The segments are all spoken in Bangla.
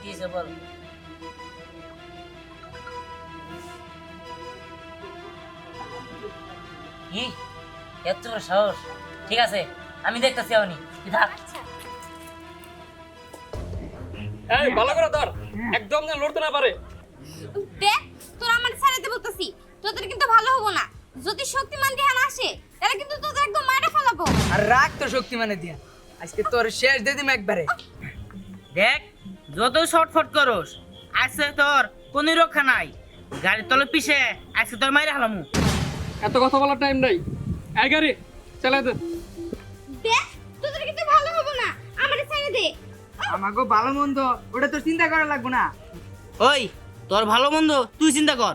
কি হয়েছে বল। কি? এত বড় সাহস। ঠিক আছে আমি দেখতেছি আপনি থাক। এই ভালো করে ধর। একদম যেন লড়তে না পারে। দেখ তোরা আমার ছাড়াতে বলতেছি। তোদের কিন্তু ভালো হব না। যদি শক্তিমান ধ্যান আসে তাহলে কিন্তু তোদের একদম মারা ফেলাবো। আর রাখ তো শক্তি মানে দিয়া। আজকে তোর শেষ দিয়ে দিম একবারে। দেখ যত শর্টফট করস আজকে তোর কোনো রক্ষা নাই। গাড়ির তলে পিছে আজকে তোর মাইরে হালামু এত কথা বলার টাইম নাই। এই গাড়ি চালাই দে। দেখ তোদের কিন্তু ভালো হব না। আমারে ছেড়ে দে। আমাকে ভালো মন্দ ওটা তোর চিন্তা করা লাগবো না। ওই তোর ভালো মন্দ তুই চিন্তা কর।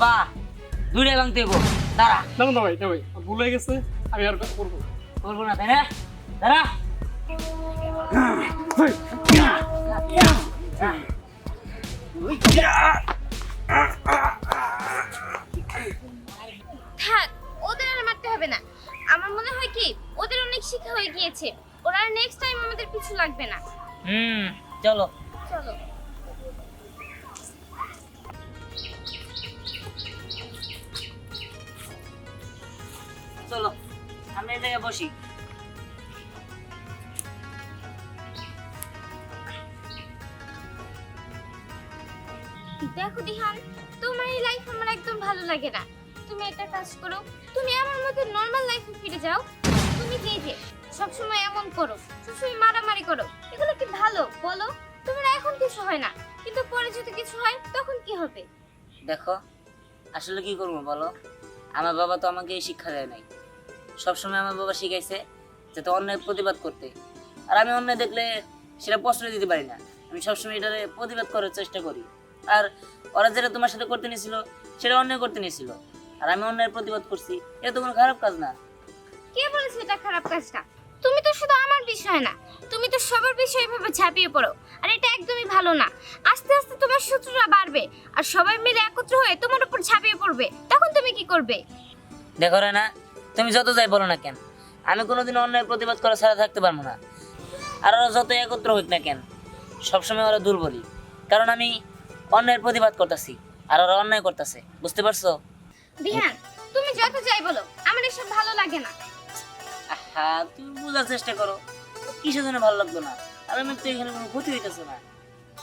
পা দূরে ভাঙতে হইব। দাঁড়া। না না ভাই না ভাই। ভুল গেছে আমি আর করব না। করব না তাই না? দাঁড়া। থাক ওদের আর মারতে হবে না। আমার মনে হয় কি ওদের অনেক শিক্ষা হয়ে গিয়েছে। ওরা আর নেক্সট টাইম আমাদের পিছু লাগবে না। হুম চলো। চলো। চলো আমরা এই জায়গায় বসি। দেখো দিহান তোমার এই লাইফ আমার একদম ভালো লাগে না। তুমি একটা কাজ করো তুমি আমার মতো নর্মাল লাইফে ফিরে যাও। তুমি যে যে সবসময় এমন করো সবসময় মারামারি করো এগুলো কি ভালো? বলো তোমার এখন কিছু হয় না কিন্তু পরে যদি কিছু হয় তখন কি হবে? দেখো আসলে কি করব বলো? আমার বাবা তো আমাকে এই শিক্ষা দেয় নাই। সবসময় আমার বাবা শিখাইছে যাতে অন্যায় প্রতিবাদ করতে। আর আমি অন্যায় দেখলে সেটা প্রশ্রয় দিতে পারি না। আমি সবসময় এটারে প্রতিবাদ করার চেষ্টা করি। আর ওরা যেটা তোমার সাথে করতে নিয়েছিল সেটা অন্যায় করতে নিয়েছিল। আর আমি অন্যায়ের প্রতিবাদ করছি এটা তো কোনো খারাপ কাজ না। কে বলেছে এটা খারাপ কাজটা? তুমি তো শুধু আমার বিষয় না তুমি তো সবার বিষয়ে এভাবে ঝাঁপিয়ে পড়ো। আর এটা একদমই ভালো না। আস্তে আস্তে তোমার শত্রুরা বাড়বে আর সবাই মিলে একত্র হয়ে তোমার উপর ঝাঁপিয়ে পড়বে। তখন তুমি কি করবে? দেখো রে না তুমি যত যাই বলো না কেন আমি কোনোদিন অন্যায় প্রতিবাদ করা ছাড়া থাকতে পারব না। আর ওরা যত একত্র হোক না কেন সবসময় ওরা দুর্বলই। কারণ আমি অন্যায়ের প্রতিবাদ করতেছি আর ওরা অন্যায় করতেছে বুঝতে পারছ? দিহান তুমি যত যাই বলো আমার এসব ভালো লাগে না। আহা তুমি বোঝার চেষ্টা করো কিসের জন্য ভালো লাগতো না? আর আমি তো এখানে কোনো ক্ষতি হইতেছে না।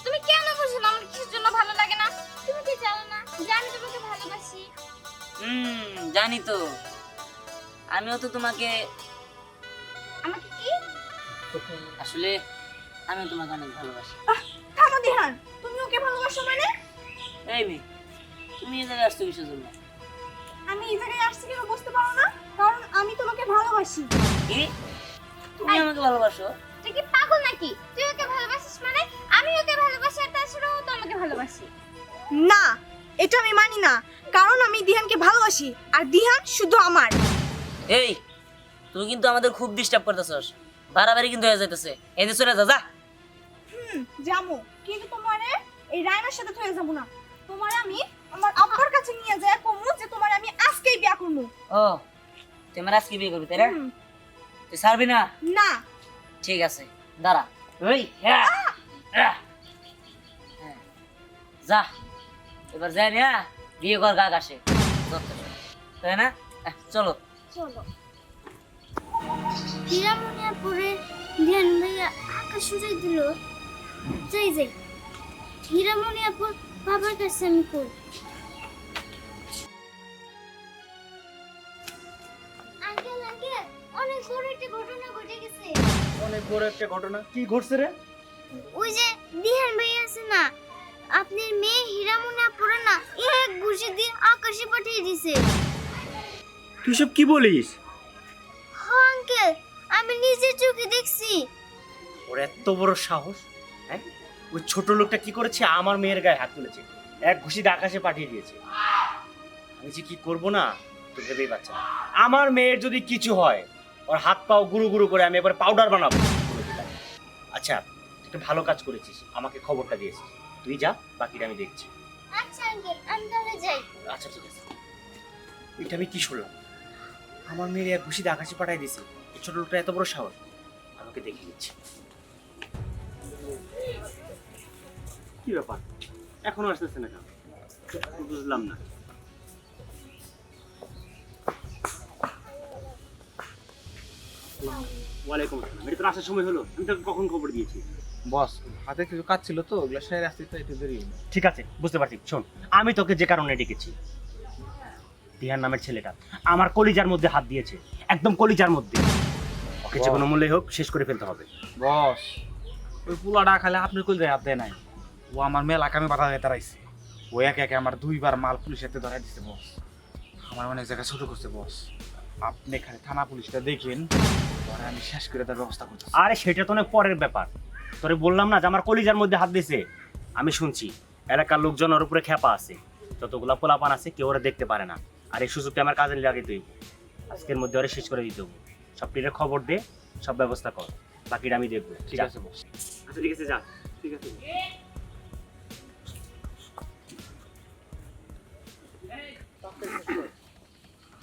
তুমি কেন বুঝো না আমার কিসের জন্য ভালো লাগে না? তুমি কি জানো না আমি তোমাকে ভালোবাসি? হুম জানি তো। আমিও তো তোমাকে আমাকে কি? আসলে আমিও তোমাকে অনেক ভালোবাসি। থামো দিহান তুমি ওকে ভালোবাসো মানে? এই মেয়ে তুমি এই জায়গায় আসছো কিসের জন্য? আমি এই জায়গায় আসছি কেন বুঝতে পারো না? কারণ আমি তোমাকে ভালোবাসি। কি? তুমি আমাকে ভালোবাসো? তুই কি পাগল নাকি? তুই ওকে ভালোবাসিস মানে? আমি ওকে ভালোবাসি আর তাছাড়া ও তো আমাকে ভালোবাসি। না এটা আমি মানি না। কারণ আমি দিহানকে ভালোবাসি আর দিহান শুধু আমার। এই তুই কিন্তু আমাদের খুব ডিস্টার্ব করতেছস। বাড়াবাড়ি কিন্তু হয়ে যাইতেছে। এই যে চলে যা যা। হুম জামু কিন্তু তোমারে? এই রায়নার সাথে থয়ে যাব না। তোমার আমি আমার আব্বার কাছে নিয়ে যায় কমু যে তোমার আমি আজকেই বিয়া করব। ও তুই আমার আজকে বিয়ে করবি তাই না? তুই ছাড়বি না? না। ঠিক আছে দাঁড়া। ওই। যা। এবার যাই না বিয়ে কর গা আসে তাই না? চলো। চলো। হীরামনিয়া পরে ধ্যান ভাইয়া আকাশ উড়ে দিল। যাই যাই। পর বাবার কাছে আমি আঙ্কেল আঙ্কেল অনেক বড় একটা ঘটনা ঘটে গেছে। অনেক বড় একটা ঘটনা? কি ঘটছে রে? ওই যে দিহান ভাই আছে না আপনার মেয়ে হীরামুনা পুরো না এক ঘুষি দিয়ে আকাশে পাঠিয়ে দিছে। তুই সব কি বলিস? হ্যাঁ আঙ্কেল আমি নিজের চোখে দেখছি। ওর এত বড় সাহস হ্যাঁ? ওই ছোট লোকটা কি করেছে? আমার মেয়ের গায়ে হাত তুলেছে। এক ঘুষিতে আকাশে পাঠিয়ে দিয়েছে। আমি যে কি করব না তো ভেবেই পাচ্ছে না। আমার মেয়ের যদি কিছু হয় ওর হাত পাও গুরু গুরু করে আমি এবার পাউডার বানাবো। আচ্ছা একটা ভালো কাজ করেছিস। আমাকে খবরটা দিয়েছিস। তুই যা বাকিটা আমি দেখছি। আচ্ছা আঙ্কেল আমি তাহলে যাই। আচ্ছা ঠিক আছে। এটা আমি কি শুনলাম? আমার মেয়ের এক ঘুষিতে আকাশে পাঠাই দিয়েছে। এই ছোট লোকটা এত বড় সাহস। আমাকে দেখে নিচ্ছে। কি ব্যাপার? এখনও আসতেছে না কেন? বুঝলাম না। ওয়ালাইকুম আসসালাম। এটা তো আসার সময় হলো? আমি তোকে কখন খবর দিয়েছি? বস হাতে কিছু কাজ ছিল তো ওগুলো সেরে আসতে তো একটু দেরি ঠিক আছে বুঝতে পারছি। শোন আমি তোকে যে কারণে ডেকেছি দিহার নামের ছেলেটা। আমার কলিজার মধ্যে হাত দিয়েছে। একদম কলিজার মধ্যে। ওকে যে কোনো মূল্যে হোক শেষ করে ফেলতে হবে। বস। ওই পোলাটা খালে আপনি কই হাত দেয় নাই। ও আমার মেলা কামে বাধা হয়ে দাঁড়াইছে ও একে একে আমার দুইবার মাল পুলিশের হাতে ধরাই দিছে বস। আমার অনেক জায়গায় ছোট করছে বস। আপনি এখানে থানা পুলিশটা দেখেন পরে আমি শেষ করে তার ব্যবস্থা করছি আরে সেটা তো অনেক পরের ব্যাপার। তোরে বললাম না যে আমার কলিজার মধ্যে হাত দিয়েছে আমি শুনছি এলাকার লোকজন ওর উপরে খেপা আছে। যতগুলা পোলাপান আছে কেউ ওরা দেখতে পারে না। আর এই সুযোগটা আমার কাজে লাগে তুই। আজকের মধ্যে ওরা শেষ করে দিতে হবে। সব টিরে খবর দে সব ব্যবস্থা কর। বাকিটা আমি দেখব। ঠিক আছে আচ্ছা ঠিক আছে যা। ঠিক আছে।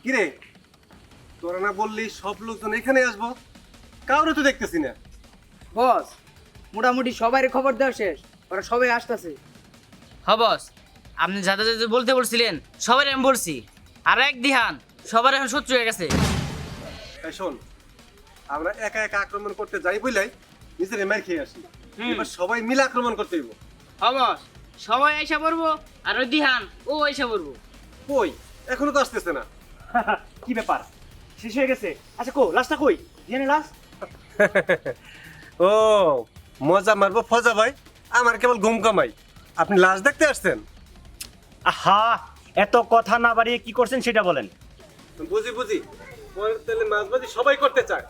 কিরে? তোরা না বললি সব লোকজন এখানে আসব? কাউরে তো দেখতেছি না। বস মোটামুটি সবাই খবর দেওয়া শেষ। ওরা সবাই আসতেছে। হ বস আপনি যাতে যাতে বলতে বলছিলেন সবাই আমি বলছি। আর এক দিহান সবার এখন শত্রু হয়ে গেছে। এই শোন আমরা একা একা আক্রমণ করতে যাই বইলাই নিজের মার খেয়ে আসি। এবার সবাই মিলে আক্রমণ করতে হইব। হ বস সবাই আইসা পড়ব আর ওই দিহান ও আইসা পড়ব। কই? এখনও তো আসতেছে না। কি ব্যাপার? শেষ হয়ে গেছে? আচ্ছা কো লাস্টটা কই? জানি লাস্ট ও মজা মারবো ফজা ভাই আমার কেবল ঘুম কামাই। আপনি লাশ দেখতে আসছেন? আহা! এত কথা না বাড়িয়ে কি করছেন সেটা বলেন। বুঝি বুঝি। তেলে মাছবাজি সবাই করতে চায়।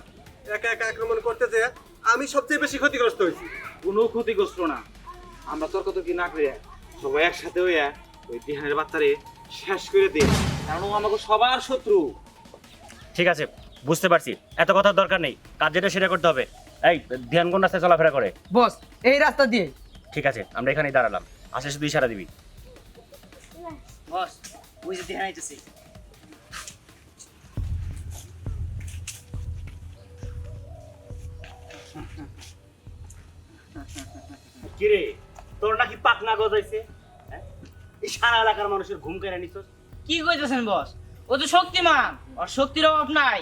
একা একা আক্রমণ করতে চায় আমি সবচেয়ে বেশি ক্ষতিগ্রস্ত হয়েছি। কোনো ক্ষতিগ্রস্ত না। আমরা তর্কতর্কি না করে সবাই একসাথে হইয়া ওই দিহানের বাচ্চারে শেষ করে দিই। কারণ ও আমাকে সবার শত্রু। ঠিক আছে বুঝতে পারছি। এত কথার দরকার নেই। কাজ যেটা সেটা করতে হবে। এই ধ্যান কোন রাস্তায় চলাফেরা করে। বস এই রাস্তা দিয়ে। ঠিক আছে আমরা এখানেই দাঁড়ালাম। আসে শুধু ইশারা দিবি। বস ওই যে কিরে তোর নাকি পাকনা গজাইছে? হ্যাঁ? এই সারা এলাকার মানুষের ঘুম কেড়ে নিছস। কি কইতেছেন বস? ও তো শক্তিমান ওর শক্তির অভাব নাই।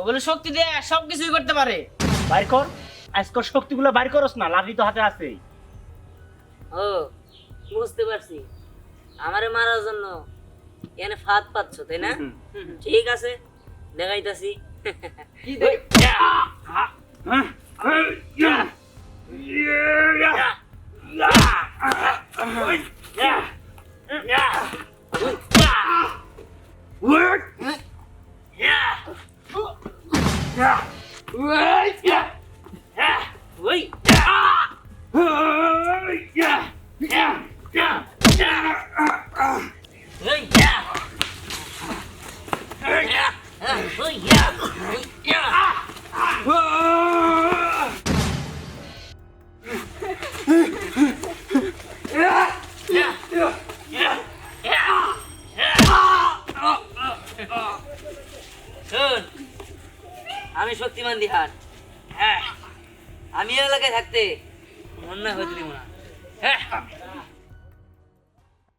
ওগুলো শক্তি দিয়ে সব কিছুই করতে পারে। বাইর কর। আজকের শক্তিগুলো বাইর করস না লাঠি তো হাতে আছেই। ও বুঝতে পারছি। আমারে মারার জন্য এখানে ফাঁদ পাচ্ছ তাই না? ঠিক আছে দেখাইতাছি। কি থাকতে হতে না হ্যাঁ